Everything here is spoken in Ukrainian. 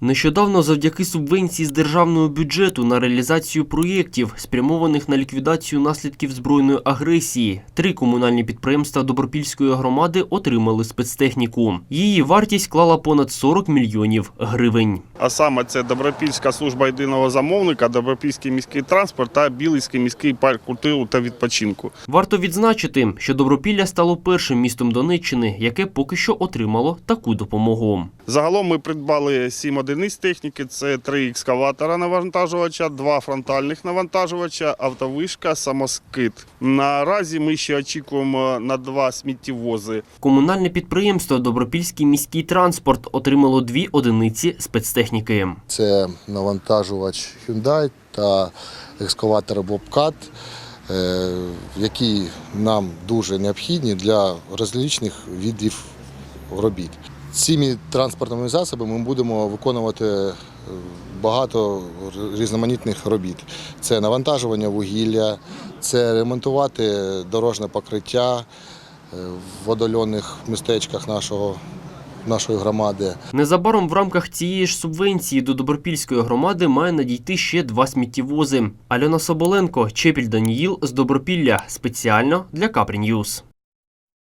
Нещодавно завдяки субвенції з державного бюджету на реалізацію проєктів, спрямованих на ліквідацію наслідків збройної агресії, три комунальні підприємства Добропільської громади отримали спецтехніку. Її вартість склала понад 40 мільйонів гривень. А саме це Добропільська служба єдиного замовника, Добропільський міський транспорт та Білицький міський парк культури та відпочинку. Варто відзначити, що Добропілля стало першим містом Донеччини, яке поки що отримало таку допомогу. Загалом ми придбали сім одиниць техніки. Це три екскаватора навантажувача, два фронтальних навантажувача, автовишка, самоскид. Наразі ми ще очікуємо на два сміттєвози. Комунальне підприємство Добропільський міський транспорт отримало дві одиниці спецтехніки. Це навантажувач Hyundai та екскаватор Bobcat, е, які нам дуже необхідні для розличних видів робіт. Цими транспортними засобами ми будемо виконувати е, багато різноманітних робіт. Це навантажування вугілля, це ремонтувати дорожне покриття е, в водольонних містечках нашого, нашої громади. Незабаром в рамках цієї ж субвенції до Добропільської громади має надійти ще два сміттєвози. Альона Соболенко, Чепіль Даніїл з Добропілля спеціально для Капрі Ньюс.